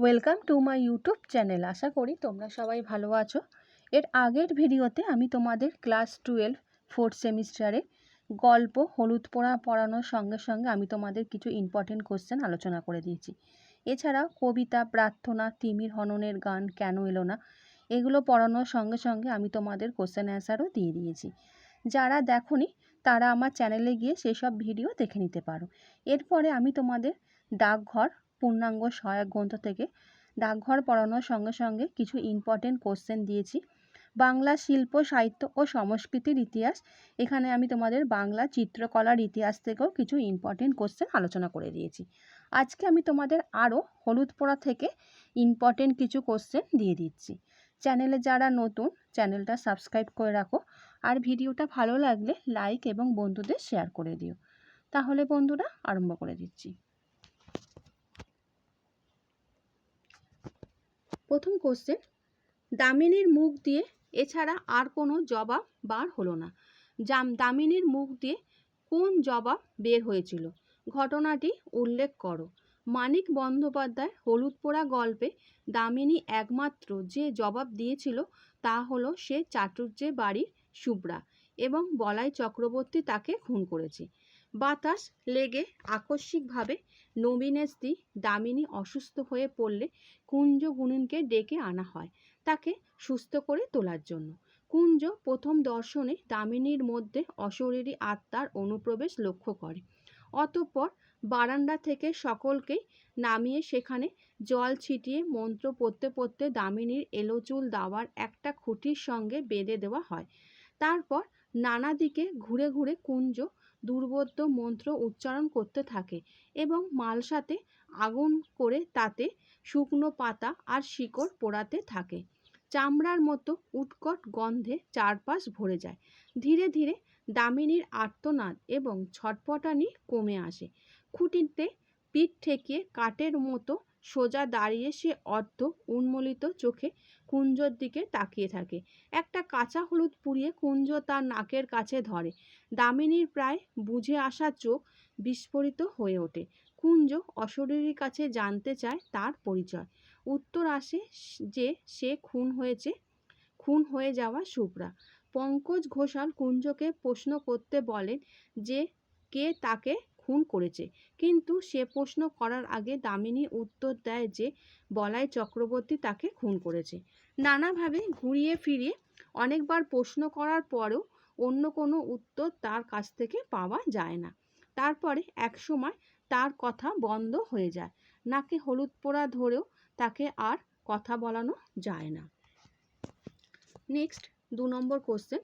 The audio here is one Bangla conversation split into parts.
Welcome to my YouTube channel আশা করি তোমরা সবাই ভালো আছো। এর আগের ভিডিওতে আমি তোমাদের ক্লাস টুয়েলভ ফোর্থ সেমিস্টারে গল্প হলুদ পোড়া পড়ানোর সঙ্গে সঙ্গে আমি তোমাদের কিছু ইম্পর্টেন্ট কোশ্চেন আলোচনা করে দিয়েছি। এছাড়া কবিতা, প্রার্থনা, তিমির হননের গান, কেন এলো না, এগুলো পড়ানোর সঙ্গে সঙ্গে আমি তোমাদের কোশ্চেন অ্যান্সারও দিয়ে দিয়েছি। যারা দেখোনি, তারা আমার চ্যানেলে গিয়ে সেসব ভিডিও দেখে নিতে পারো। এরপরে আমি তোমাদের ডাকঘর পূর্ণাঙ্গ সহায়ক গ্রন্থ থেকে ডাকঘর পড়ানোর সঙ্গে সঙ্গে কিছু ইম্পর্টেন্ট কোশ্চেন দিয়েছি। বাংলা শিল্প, সাহিত্য ও সংস্কৃতির ইতিহাস। এখানে আমি তোমাদের বাংলা চিত্রকলার ইতিহাস থেকেও কিছু ইম্পর্টেন্ট কোশ্চেন আলোচনা করে দিয়েছি। আজকে আমি তোমাদের আরও হলুদ পোড়া থেকে ইম্পর্টেন্ট কিছু কোশ্চেন দিয়ে দিচ্ছি। চ্যানেলে যারা নতুন, চ্যানেলটা সাবস্ক্রাইব করে রাখো। আর ভিডিওটা ভালো লাগলে লাইক এবং বন্ধুদের শেয়ার করে দিও। তাহলে বন্ধুরা, আরম্ভ করে দিচ্ছি। প্রথম কোশ্চেন দামিনীর মুখ দিয়ে এছাড়া আর কোনো জবাব বার হলো না। জাম, দামিনীর মুখ দিয়ে কোন জবাব বের হয়েছিল? ঘটনাটি উল্লেখ করো। মানিক বন্দ্যোপাধ্যায় হলুদ পোড়া গল্পে দামিনী একমাত্র যে জবাব দিয়েছিল তা হলো সে চাটুর্যে বাড়ির শুভ্রা এবং বলাই চক্রবর্তী তাকে খুন করেছে। বাতাস লেগে আকস্মিকভাবে নবীনের দামিনী অসুস্থ হয়ে পড়লে কুঞ্জ গুণিনকে ডেকে আনা হয়। তাকে সুস্থ করে তোলার জন্য। কুঞ্জ প্রথম দর্শনে দামিনীর মধ্যে অশরীরী আত্মার অনুপ্রবেশ লক্ষ্য করে। অতঃপর বারান্দা থেকে সকলকেই নামিয়ে সেখানে জল ছিটিয়ে মন্ত্র পড়তে পড়তে দামিনীর এলোচুল দাওয়ার একটা খুঁটির সঙ্গে বেঁধে দেওয়া হয়। তারপর নানা দিকে ঘুরে ঘুরে কুঞ্জ, দুর্বোধ্য মন্ত্র উচ্চারণ করতে থাকে এবং মালসাতে আগুন করে তাতে শুকনো পাতা আর শিকড় পোড়াতে থাকে। চামড়ার মতো উৎকট গন্ধে চারপাশ ভরে যায়। ধীরে ধীরে দামিনীর আর্তনাদ এবং ছটপটানি কমে আসে। খুঁটিতে পিঠ ঠেকিয়ে কাঠের মতো সোজা দাঁড়িয়ে সে অর্ধ উন্মোলিত চোখে কুঞ্জর দিকে তাকিয়ে থাকে। একটা কাঁচা হলুদ পুড়িয়ে কুঞ্জ তার নাকের কাছে ধরে। দামিনীর প্রায় বুঝে আসা চোখ বিস্ফোরিত হয়ে ওঠে। কুঞ্জ অশরীরীর কাছে জানতে চায় তার পরিচয়। উত্তর আসে যে সে খুন হয়েছে, খুন হয়ে যাওয়া শুভ্রা। পঙ্কজ ঘোষাল কুঞ্জকে প্রশ্ন করতে বলেন যে কে তাকে খুন করেছে। কিন্তু সে প্রশ্ন করার আগে দামিনী উত্তর দেয় যে, বলাই চক্রবর্তী তাকে খুন করেছে। নানাভাবে ঘুরিয়ে ফিরিয়ে অনেকবার প্রশ্ন করার পরেও অন্য কোনো উত্তর তার কাছ থেকে পাওয়া যায় না। তারপরে একসময় তার কথা বন্ধ হয়ে যায়। নাকে হলুদ পোড়া ধরেও তাকে আর কথা বলানো যায় না। নেক্সট, দু নম্বর কোশ্চেন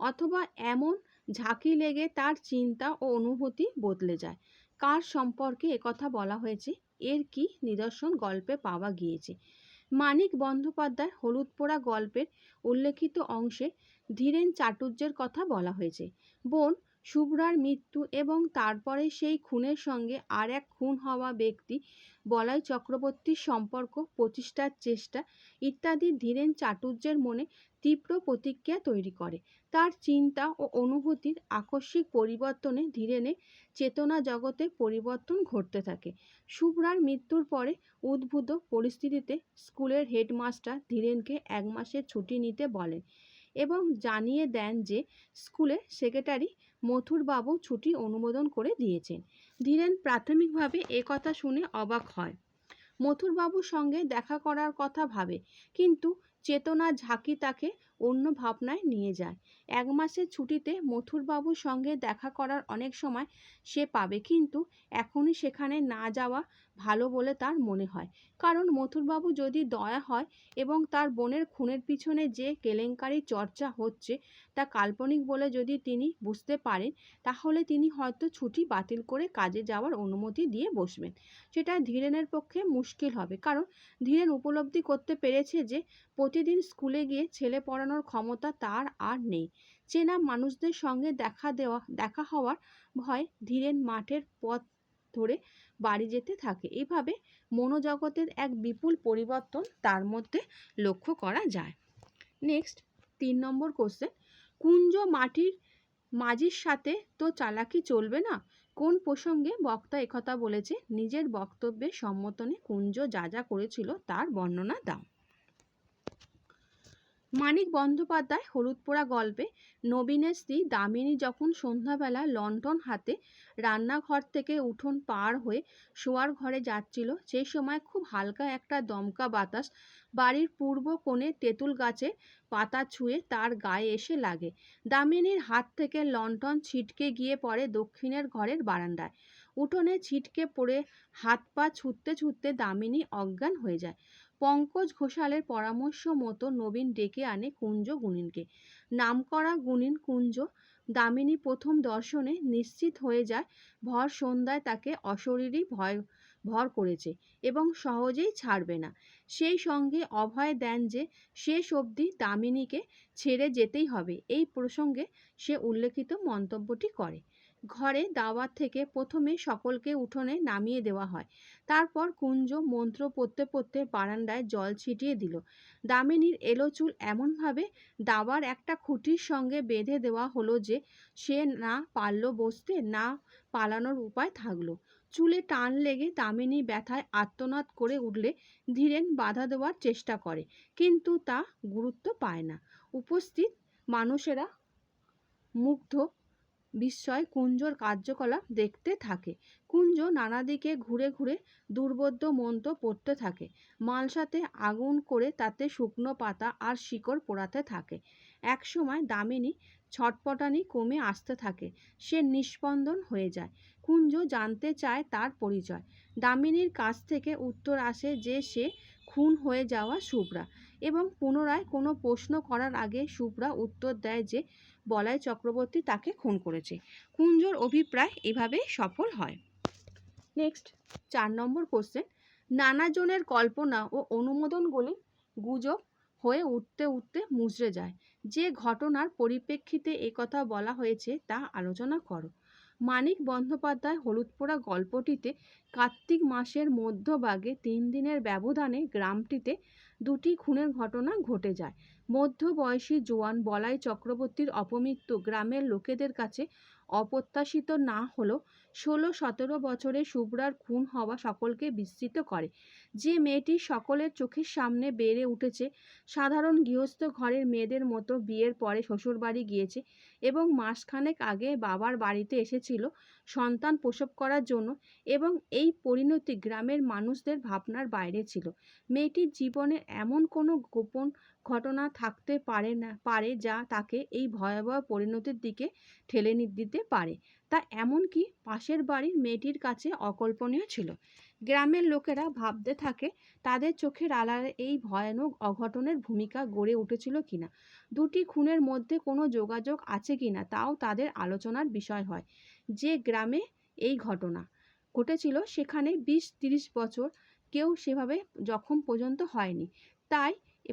অথবা এমন ঝাঁকি লেগে তার চিন্তা ও অনুভূতি বদলে যায়। কার সম্পর্কে একথা বলা হয়েছে? এর কি নিদর্শন গল্পে পাওয়া গিয়েছে? মানিক বন্দ্যোপাধ্যায় হলুদ পোড়া গল্পের উল্লেখিত অংশে ধীরেন চাটুর্যের কথা বলা হয়েছে। বোন, শুভ্রার মৃত্যু এবং তারপরে সেই খুনের সঙ্গে আর এক খুন হওয়া ব্যক্তি বলাই চক্রবর্তীর সম্পর্ক, প্রতিষ্ঠার চেষ্টা ইত্যাদি ধীরেন চাটুর্যের মনে তীব্র প্রতিক্রিয়া তৈরি করে। তার চিন্তা ও অনুভূতির আকস্মিক পরিবর্তনে ধীরেনে চেতনা জগতে পরিবর্তন ঘটতে থাকে। শুভ্রার মৃত্যুর পরে উদ্ভূত পরিস্থিতিতে স্কুলের হেডমাস্টার ধীরেনকে এক মাসের ছুটি নিতে বলেন। এবং জানিয়ে দেন যে স্কুলে সেক্রেটারি মথুরবাবু ছুটি অনুমোদন করে দিয়েছেন। ধীরেন প্রাথমিকভাবে কথা শুনে অবাক হয়। মথুরবাবুর সঙ্গে দেখা করার কথা ভাবে, কিন্তু চেতনা ঝাঁকি তাকে অন্য ভাবনায় নিয়ে যায়। এক মাসের ছুটিতে মথুরবাবুর সঙ্গে দেখা করার অনেক সময় সে পাবে। কিন্তু এখনই সেখানে না যাওয়া ভালো বলে তার মনে হয়। কারণ মথুরবাবু যদি দয়া হয় এবং তার বোনের খুনের পিছনে যে কেলেঙ্কারি চর্চা হচ্ছে তা কাল্পনিক বলে যদি তিনি বুঝতে পারেন, তাহলে তিনি হয়তো ছুটি বাতিল করে কাজে যাওয়ার অনুমতি দিয়ে বসবেন। সেটা ধীরেনের পক্ষে মুশকিল হবে। কারণ ধীরেন উপলব্ধি করতে পেরেছে যে প্রতিদিন স্কুলে গিয়ে ছেলে পড়ানোর ক্ষমতা তার আর নেই। চেনা মানুষদের সঙ্গে দেখা দেওয়া, দেখা হওয়ার ভয় ধীরেন মাঠের পথ ধরে বাড়ি যেতে থাকে। এভাবে মনোজগতের এক বিপুল পরিবর্তন তার মধ্যে লক্ষ্য করা যায়। নেক্সট, তিন নম্বর কোশ্চেন কুঞ্জ মাটির মাঝির সাথে তো চালাকি চলবে না? কোন প্রসঙ্গে বক্তা একথা বলেছে, নিজের বক্তব্যের সম্মতনে কুঞ্জ যা যা করেছিল তার বর্ণনা দাও। মানিক বন্দ্যোপাধ্যায় হলুদ পোড়া গল্পে নবীনের স্ত্রী দামিনী যখন সন্ধ্যাবেলা লণ্ঠন হাতে রান্নাঘর থেকে উঠোন পার হয়ে শোয়ার ঘরে যাচ্ছিল, সেই সময় খুব হালকা একটা দমকা বাতাস বাড়ির পূর্ব কোণে তেঁতুল গাছে পাতা ছুঁয়ে তার গায়ে এসে লাগে। দামিনীর হাত থেকে লণ্ঠন ছিটকে গিয়ে পড়ে দক্ষিণের ঘরের বারান্দায়। উঠোনে ছিটকে পড়ে হাত পা ছুটতে ছুটতে দামিনী অজ্ঞান হয়ে যায়। পঙ্কজ ঘোষালের পরামর্শ মতো নবীন ডেকে আনে কুঞ্জ গুণিনকে। নামকরা গুণিন কুঞ্জ দামিনী প্রথম দর্শনে নিশ্চিত হয়ে যায়, ভর সন্ধ্যায় তাকে অশরীরই ভয়, ভর করেছে এবং সহজেই ছাড়বে না। সেই সঙ্গে অভয় দেন যে, শেষ অবধি দামিনীকে ছেড়ে যেতেই হবে। এই প্রসঙ্গে সে উল্লেখিত মন্তব্যটি করে। ঘরে দাওয়াত থেকে প্রথমে সকলকে উঠোনে নামিয়ে দেওয়া হয়। তারপর কুঞ্জ মন্ত্র পড়তে পড়তে বারান্দায় জল ছিটিয়ে দিল। দামিনীর এলো চুল এমনভাবে দাবার একটা খুঁটির সঙ্গে বেঁধে দেওয়া হলো যে, সে না পারল বসতে, না পালানোর উপায় থাকল। চুলে টান লেগে দামিনী ব্যথায় আত্মনাদ করে উঠলে ধীরেন বাধা দেওয়ার চেষ্টা করে, কিন্তু তা গুরুত্ব পায় না। উপস্থিত মানুষেরা মুগ্ধ বিস্ময় কুঞ্জর কার্যকলাপ দেখতে থাকে। কুঞ্জ নানা দিকে ঘুরে ঘুরে দুর্বোধ্য মন্ত্র পড়তে থাকে। মালসাতে আগুন করে তাতে শুকনো পাতা আর শিকড় পোড়াতে থাকে। একসময় দামিনী ছটপটানি কমে আসতে থাকে। সে নিস্পন্দন হয়ে যায়। কুঞ্জ জানতে চায় তার পরিচয়। দামিনীর কাছ থেকে উত্তর আসে যে সে খুন হয়ে যাওয়া শুভ্রা। এবং পুনরায় কোনো প্রশ্ন করার আগে শুভ্রা উত্তর দেয় যে বলাই চক্রবর্তী তাকে খুন করেছে। কুঞ্জর অভিপ্রায় এভাবে সফল হয়। নেক্সট চার নম্বর কোশ্চেন নানাজনের কল্পনা ও অনুমোদনগুলি গুজব হয়ে উঠতে উঠতে মুচড়ে যায়। যে ঘটনার পরিপ্রেক্ষিতে একথা বলা হয়েছে তা আলোচনা করো। মানিক বন্দ্যোপাধ্যায় হলুদপোড়া গল্পটিতে কার্তিক মাসের মধ্যভাগে তিন দিনের ব্যবধানে গ্রামটিতে দুটি খুনের ঘটনা ঘটে যায়। মধ্যবয়সী জোয়ান বলাই চক্রবর্তীর অপমৃত্যু গ্রামের লোকেদের কাছে অপ্রত্যাশিত না হলেও ষোলো সতেরো বছরে শুভ্রার খুন হওয়া সকলকে বিস্মিত করে। যে মেয়েটি সকলের চোখের সামনে বেড়ে উঠেছে, সাধারণ গৃহস্থ ঘরের মেয়েদের মতো বিয়ের পরে শ্বশুরবাড়ি গিয়েছে এবং মাসখানেক আগে বাবার বাড়িতে এসেছিল সন্তান প্রসব করার জন্য এবং এই পরিণতি গ্রামের মানুষদের ভাবনার বাইরে ছিল। মেয়েটির জীবনে এমন কোনো গোপন ঘটনা থাকতে পারে না, পারে যা তাকে এই ভয়াবহ পরিণতির দিকে ঠেলে দিতে পারে। তা এমনকি পাশের বাড়ির মেয়েটির কাছে অকল্পনীয় ছিল? গ্রামের লোকেরা ভাবতে থাকে তাদের চোখের আড়ালে এই ভয়ানক অঘটনের ভূমিকা গড়ে উঠেছিল কিনা? দুটি খুনের মধ্যে কোনো যোগাযোগ আছে কিনা তাও তাদের আলোচনার বিষয় হয়। যে গ্রামে এই ঘটনা ঘটেছিল সেখানে বিশ তিরিশ বছর কেউ সেভাবে জখম পর্যন্ত হয়নি। তাই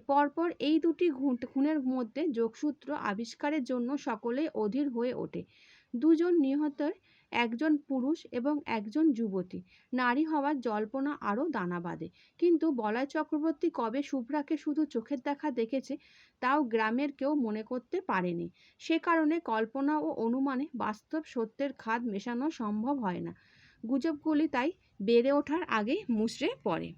পরপর এই দুটি খুনের মধ্যে যোগসূত্র আবিষ্কারের জন্য সকলেই অধীর হয়ে ওঠে। দুজন নিহতের, একজন পুরুষ এবং একজন যুবতী। নারী হওয়ার জল্পনা আরও দানা বাঁধে। কিন্তু বলাই চক্রবর্তী কবে শুভ্রাকে শুধু চোখের দেখা দেখেছে, তাও গ্রামের কেউ মনে করতে পারেনি। সে কারণে কল্পনা ও অনুমানে বাস্তব সত্যের খাদ মেশানো সম্ভব হয় না। গুজবগুলি তাই বেড়ে ওঠার আগেই মুচড়ে পড়ে।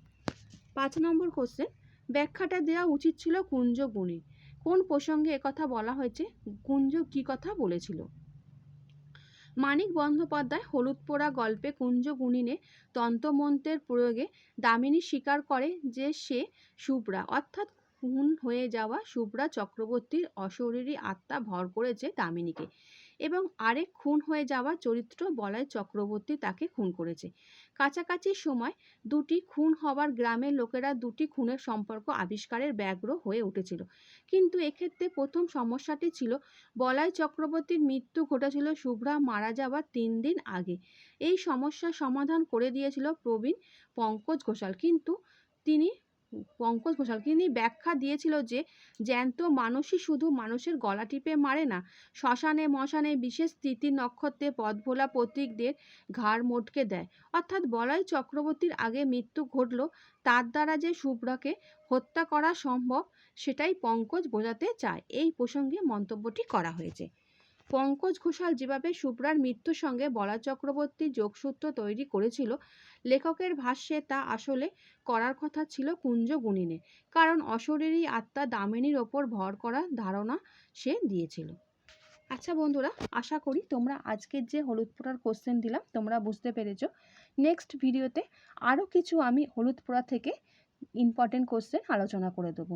পাঁচ নম্বর কোশ্চেন ব্যাখ্যাটা দেওয়া উচিত ছিল কুঞ্জ গুণী। কোন প্রসঙ্গে একথা বলা হয়েছে? কুঞ্জ কি কথা বলেছিল? মানিক বন্দ্যোপাধ্যায় হলুদ পোড়া গল্পে কুঞ্জ গুণিনে তন্ত্রমন্ত্রের প্রয়োগে দামিনী স্বীকার করে যে সে শুভ্রা অর্থাৎ খুন হয়ে যাওয়া শুভ্রা চক্রবর্তীর অশরীরী আত্মা ভর করেছে দামিনীকে এবং আরেক খুন হয়ে যাওয়া চরিত্র বলাই চক্রবর্তী তাকে খুন করেছে। কাছাকাছি সময় দুটি খুন হওয়ার গ্রামের লোকেরা দুটি খুনের সম্পর্ক আবিষ্কারের ব্যগ্র হয়ে উঠেছিল। কিন্তু এক্ষেত্রে প্রথম সমস্যাটি ছিল বলাই চক্রবর্তীর মৃত্যু ঘটেছিল শুভ্রা মারা যাওয়ার তিন দিন আগে। এই সমস্যার সমাধান করে দিয়েছিল প্রবীণ পঙ্কজ ঘোষাল। কিন্তু তিনি পঙ্কজ ঘোষাল, তিনি ব্যাখ্যা দিয়েছিল যে, জ্যান্ত মানুষই শুধু মানুষের গলা টিপে মারে না, শ্মশানে মশানে বিশেষ তিথি নক্ষত্রে পথভোলা প্রতীকদের ঘাড় মোটকে দেয়। অর্থাৎ বলাই চক্রবর্তীর আগে মৃত্যু ঘটল, তার দ্বারা যে শুভ্রাকে হত্যা করা সম্ভব, সেটাই পঙ্কজ বোঝাতে চায়। এই প্রসঙ্গে মন্তব্যটি করা হয়েছে। পঙ্কজ ঘোষাল যেভাবে শুভ্রার মৃত্যুর সঙ্গে বলা চক্রবর্তী যোগসূত্র তৈরি করেছিল, লেখকের ভাষ্যে তা আসলে করার কথা ছিল কুঞ্জ গুণিনের কারণ অশরীরী আত্মা দামিনীর ওপর ভর করা ধারণা সে দিয়েছিল। আচ্ছা বন্ধুরা, আশা করি তোমরা আজকের যে হলুদ পোড়ার কোশ্চেন দিলাম, তোমরা বুঝতে পেরেছ। নেক্সট ভিডিওতে আরও কিছু আমি হলুদ পোড়া থেকে ইম্পর্টেন্ট কোশ্চেন আলোচনা করে দেবো।